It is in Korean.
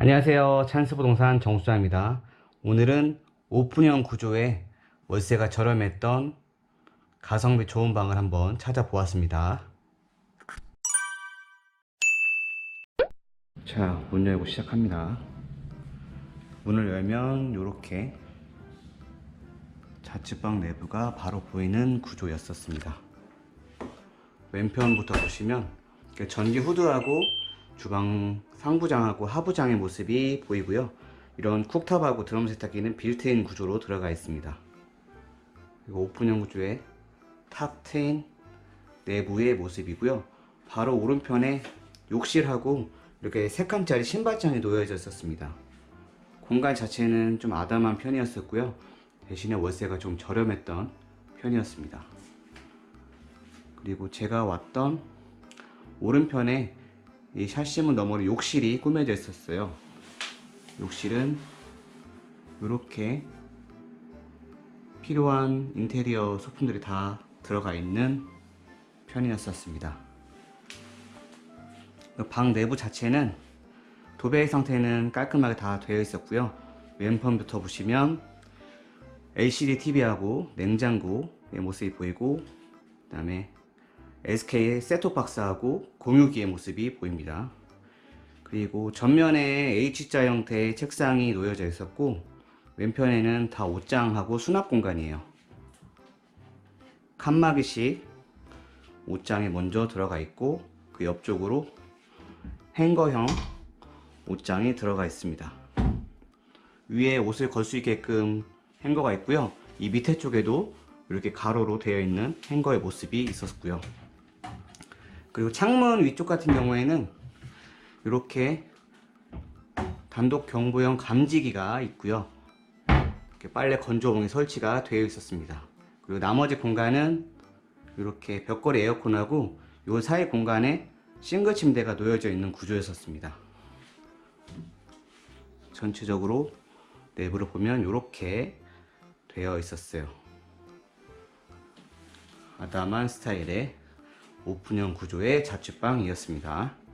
안녕하세요. 찬스부동산 정수장입니다. 오늘은 오픈형 구조의 월세가 저렴했던 가성비 좋은 방을 한번 찾아보았습니다. 자, 문 열고 시작합니다. 문을 열면 이렇게 자취방 내부가 바로 보이는 구조였었습니다. 왼편부터 보시면 전기 후드하고 주방 상부장하고 하부장의 모습이 보이고요. 이런 쿡탑하고 드럼 세탁기는 빌트인 구조로 들어가 있습니다. 그리고 오픈형 구조의 탑 트인 내부의 모습이고요. 바로 오른편에 욕실하고 이렇게 3칸짜리 신발장이 놓여져 있었습니다. 공간 자체는 좀 아담한 편이었었고요. 대신에 월세가 좀 저렴했던 편이었습니다. 그리고 제가 왔던 오른편에 이 샤시문 너머로 욕실이 꾸며져 있었어요. 욕실은 이렇게 필요한 인테리어 소품들이 다 들어가 있는 편이었었습니다. 방 내부 자체는 도배 상태는 깔끔하게 다 되어 있었고요. 왼편부터 보시면 LCD TV하고 냉장고의 모습이 보이고 그 다음에 SK의 셋톱박스하고 공유기의 모습이 보입니다. 그리고 전면에 H자 형태의 책상이 놓여져 있었고 왼편에는 다 옷장하고 수납 공간이에요. 칸막이식 옷장에 먼저 들어가 있고 그 옆쪽으로 행거형 옷장이 들어가 있습니다. 위에 옷을 걸 수 있게끔 행거가 있고요. 이 밑에 쪽에도 이렇게 가로로 되어 있는 행거의 모습이 있었고요. 그리고 창문 위쪽 같은 경우에는 이렇게 단독 경보형 감지기가 있고요. 이렇게 빨래 건조봉이 설치가 되어 있었습니다. 그리고 나머지 공간은 이렇게 벽걸이 에어컨하고 이 사이 공간에 싱글 침대가 놓여져 있는 구조였었습니다. 전체적으로 내부를 보면 이렇게 되어 있었어요. 아담한 스타일의 오픈형 구조의 자취방이었습니다.